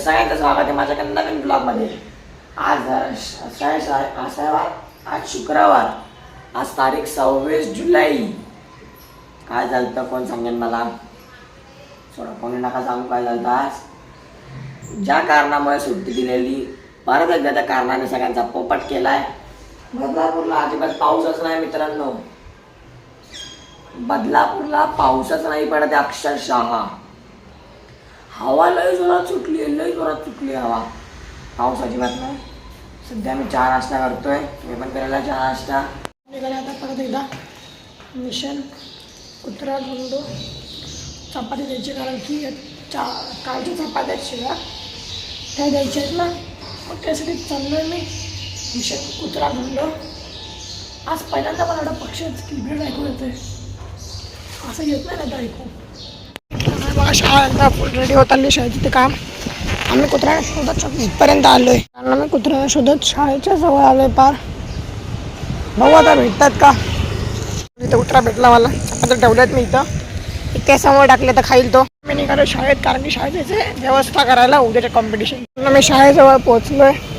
सगळ्यांचं स्वागत आहे माझ्या नवीन ब्लॉगमध्ये. आज अं, आज शुक्रवार. आज तारीख सव्वीस जुलै. काय झालं तर कोण सांगेन मला? सोडा कोणी नका सांगू काय झालं आज? ज्या कारणामुळे सुट्टी दिलेली परत एकदा त्या कारणाने सगळ्यांचा पोपट केलाय. बदलापूरला अजिबात पाऊसच नाही मित्रांनो. बदलापूरला पाऊसच नाही पडत आहे अक्षरशः. हवा लय जोरात सुटली लय जोरात सुटली हवा. पाऊस अजिबात नाही. सध्या मी चहा नाश्ता करतोय. मी पण करायला चहा नाश्ता. निघाले आता परत एकदा. मिशन उत्तराखंड चपाती द्यायची कारण की चा कालच्या चपात्या आहेत त्या द्यायच्या आहेत ना. मग त्यासाठी चाललो आहे मी. मिशन उत्तराखंड आज पहिल्यांदा मला एवढा पक्षाचं किलबिड ऐकू येतोय. असं येत नाही ना ऐकू. शाळा फुल रेडी होत आली शाळेचं काम. आम्ही कुत्र्या शोधत इथपर्यंत आलो आहे कारण आम्ही कुत्र्या शोधत शाळेच्या जवळ आलो आहे पार. भाऊ आता भेटतात का? इथं कुत्रा भेटला मला. आता ठेवल्यात मी इथं. इथे समोर टाकले तर खाईल तो. मी निघालो शाळेत कारण की शाळेत व्यवस्था करायला उद्याच्या कॉम्पिटिशन मी शाळेजवळ पोहोचलो आहे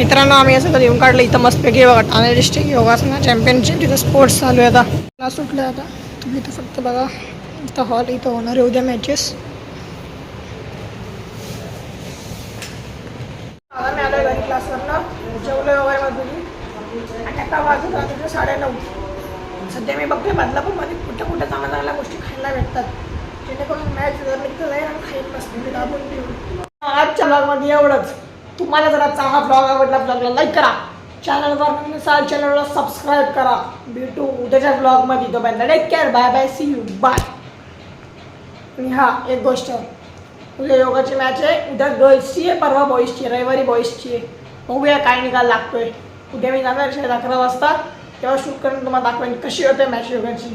मित्रांनो आम्ही असं तर येऊन काढलं इथं मस्तपैकी बघा ठाणे डिस्ट्रिक्ट योगासना चॅम्पियनशिप तिथं स्पोर्ट्स चालू आहे आता. क्लास सुटले आता. तुम्ही इथं फक्त बघा इथं हॉल इथं होणार आहे उद्या मॅचेस आता मी आलोय घरी क्लासवरनं जेवलो वगैरे मधून. आणि आता वाजत साडे नऊ सध्या मी बघते बदलापूरमध्ये कुठं कुठं चांगल्या चांगल्या गोष्टी खायला भेटतात. जेणेकरून मॅच जर निघतं जाईल आणि खाईल मस्त. मी दाबून पिऊन. आजच्या ब्लॉगमध्ये एवढंच. तुम्हाला जरा चांगला ब्लॉग आवडला ब्लॉगला लाईक करा. चॅनलवर नसाल चॅनलला सबस्क्राईब करा. भेटू उद्याच्या ब्लॉगमध्ये तो बंद take care bye bye see you bye आणि हा एक गोष्ट. उद्या योगाची मॅच आहे. उद्या गर्ल्सची आहे परवा बॉईजची आहे. रविवारी बॉईजची आहे. बघूया काय निकाल लागतोय. उद्या मी जाणार शाळेत अकरा वाजता. तेव्हा शूट करून तुम्हाला दाखवेन कशी होते मॅच योगाची.